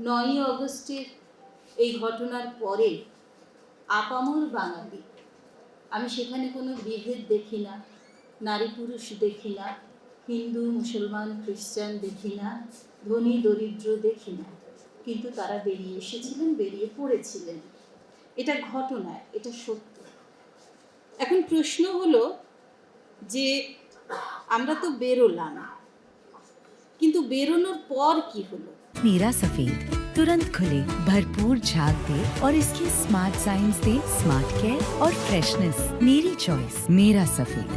নয়ই অগস্টের এই ঘটনার পরে আপামর বাঙালি। আমি সেখানে কোনো বিভেদ দেখি না, নারী পুরুষ দেখি না, হিন্দু, মুসলমান, খ্রিস্টান দেখি না, ধনী, দরিদ্র দেখি না। কিন্তু তারা বেরিয়ে এসেছিলেন, বেরিয়ে পড়েছিলেন। এটা ঘটনা, এটা সত্য। এখন প্রশ্ন হলো যে আমরা তো বেরোলাম কিন্তু বেরোনোর পর কি হলো नीरा सफेद तुरंत खुले भरपूर झाग दे और इसकी स्मार्ट साइंस दे स्मार्ट केयर और फ्रेशनेस मेरी चॉइस मेरा सफेद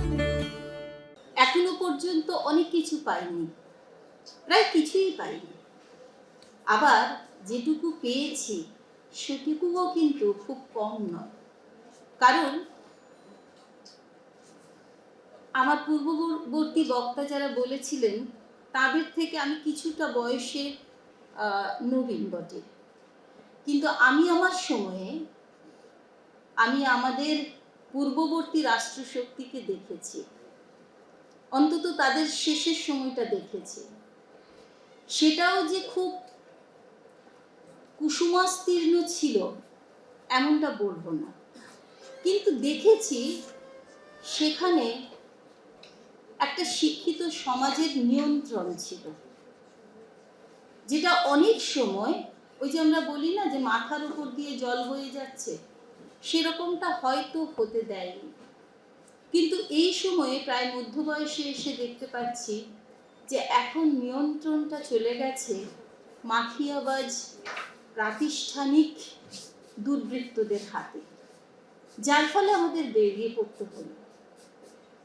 এখনো পর্যন্ত অনেক কিছু পাইনি প্রায় কিছুই পাইনি আবার যেটুকু পেয়েছি সেটুকুও কিন্তু খুব কম নয় কারণ আমার পূর্ববর্তী বক্তা যারা বলেছিলেন তাদের থেকে আমি কিছুটা বয়সে নবীন বটে। কিন্তু আমি আমার সময়ে, আমি আমাদের পূর্ববর্তী রাষ্ট্রশক্তিকে দেখেছি। অন্তত তাদের শেষের সময়টা দেখেছি। সেটাও যে খুব কুসুমাস্তীর্ণ ছিল, এমনটা বলব না। কিন্তু দেখেছি, সেখানে একটা শিক্ষিত সমাজের নিয়ন্ত্রণ ছিল। যেটা অনেক সময় ওই যে আমরা বলি না যে মাথার উপর দিয়ে জল বয়ে যাচ্ছে, সেরকমটা হয়তো হতে দেয়নি। কিন্তু এই সময়ে প্রায় মধ্য বয়সে এসে দেখতে পাচ্ছি যে এখন নিয়ন্ত্রণটা চলে গেছে মাফিয়াবাজ প্রাতিষ্ঠানিক দুর্বৃত্তদের হাতে, যার ফলে আমাদের বেরিয়ে পড়তে হলো।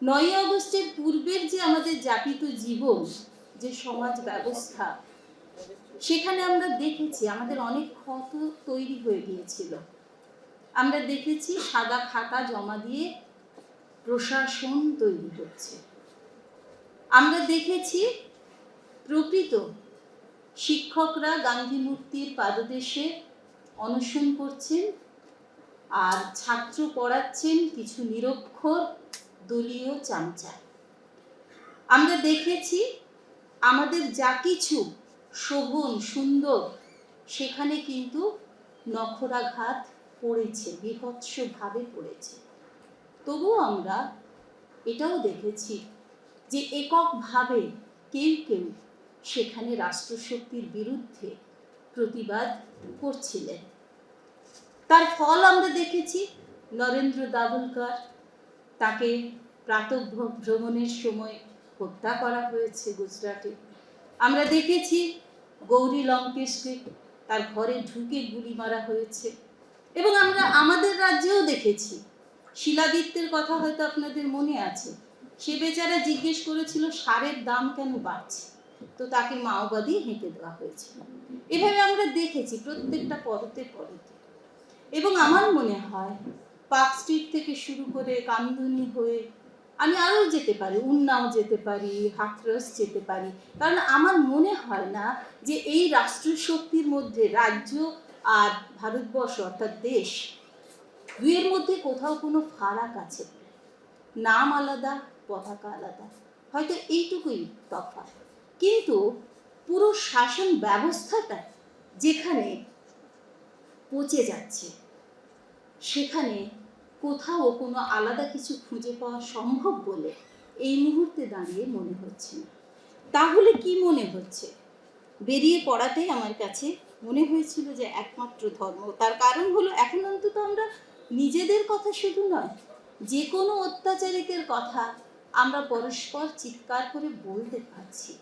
নয় আগস্টের পূর্বের যে আমাদের যাপিত জীবন, যে সমাজ ব্যবস্থা, সেখানে আমরা দেখেছি আমাদের অনেক ক্ষত তৈরি হয়ে গিয়েছিল। আমরা দেখেছি সাদা খাতা জমা দিয়ে প্রশাসন তৈরি হচ্ছে। আমরা দেখেছি প্রকৃত শিক্ষকরা গান্ধী মূর্তির পাদদেশে অনশন করছেন আর ছাত্র পড়াচ্ছেন কিছু নিরক্ষর দলীয় চামচা। আমরা দেখেছি আমাদের যা কিছু শোভন, সুন্দর, সেখানে কিন্তু নখরাঘাত পড়েছে, বিভৎসভাবে পড়েছে। তবুও আমরা এটাও দেখেছি যে এককভাবে কেউ কেউ সেখানে রাষ্ট্রশক্তির বিরুদ্ধে প্রতিবাদ করছিলেন। তার ফল আমরা দেখেছি নরেন্দ্র দাভোলকর তাকে প্রাতঃ ভ্রমণের সময় হত্যা করা হয়েছে গুজরাটে। আমরা দেখেছি গৌরী লঙ্কেশকে তার ঘরে ঢুকে গুলি মারা হয়েছে। এবং আমরা আমাদের রাজ্যেও দেখেছি। শিলাদিত্যের কথা হয়তো আপনাদের মনে আছে। সে বেচারা জিজ্ঞেস করেছিল, সারের দাম কেন বাড়ছে? তো তাকে মাওবাদী হেঁটে দেওয়া হয়েছিল এভাবে আমরা দেখেছি প্রত্যেকটা পদতে পদতে। এবং আমার মনে হয় পার্ক স্ট্রিট থেকে শুরু করে কামদুনি হয়ে আমি আরও যেতে পারি, উন্নাও যেতে পারি, হাথরস যেতে পারি। কারণ আমার মনে হয় না যে এই রাষ্ট্রশক্তির মধ্যে রাজ্য আর ভারতবর্ষ অর্থাৎ দেশ দুইয়ের মধ্যে কোথাও কোনো ফারাক আছে। নাম আলাদা, পতাকা আলাদা। হয়তো এইটুকুই তফাৎ। কিন্তু পুরো শাসন ব্যবস্থাটা যেখানে পচে যাচ্ছে, সেখানে কোথাও কোনো আলাদা কিছু খুঁজে পাওয়া সম্ভব বলে এই মুহূর্তে দাঁড়িয়ে মনে হচ্ছে না। তাহলে কি মনে হচ্ছে? বেরিয়ে পড়াতেই আমার কাছে মনে হয়েছিল যে একমাত্র ধর্ম। তার কারণ হলো, এখন অন্তত আমরা নিজেদের কথা শুধু নয়, যে কোনো অত্যাচারিতের কথা আমরা পরস্পর চিৎকার করে বলতে পারছি,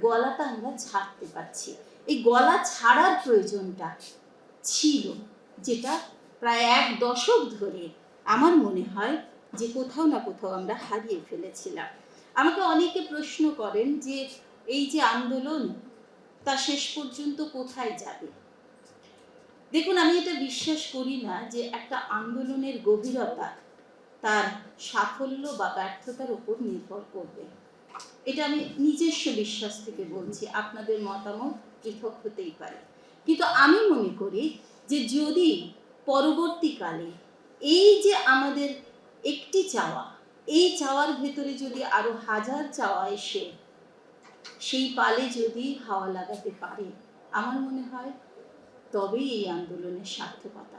গলাটা আমরা ছাড়তে পারছি। এই গলা ছাড়ার প্রয়োজনটা ছিল, যেটা প্রায় এক দশক ধরে আমার মনে হয় যে কোথাও না কোথাও আমরা হারিয়ে ফেলেছিলাম। আমাকে অনেকে প্রশ্ন করেন যে এই যে আন্দোলন, তা শেষ পর্যন্ত কোথায় যাবে? দেখুন, আমি এটা বিশ্বাস করি না যে একটা আন্দোলনের গভীরতা তার সাফল্য বা ব্যর্থতার উপর নির্ভর করবে। এটা আমি নিজস্ব বিশ্বাস থেকে বলছি, আপনাদের মতামত পৃথক হতেই পারে। কিন্তু আমি মনে করি যে যদি পরবর্তীকালে এই যে আমাদের একটি চাওয়া, এই চাওয়ার ভেতরে যদি আরও হাজার চাওয়া এসে, সেই পালে যদি হাওয়া লাগাতে পারে, আমার মনে হয় তবেই এই আন্দোলনের সার্থকতা।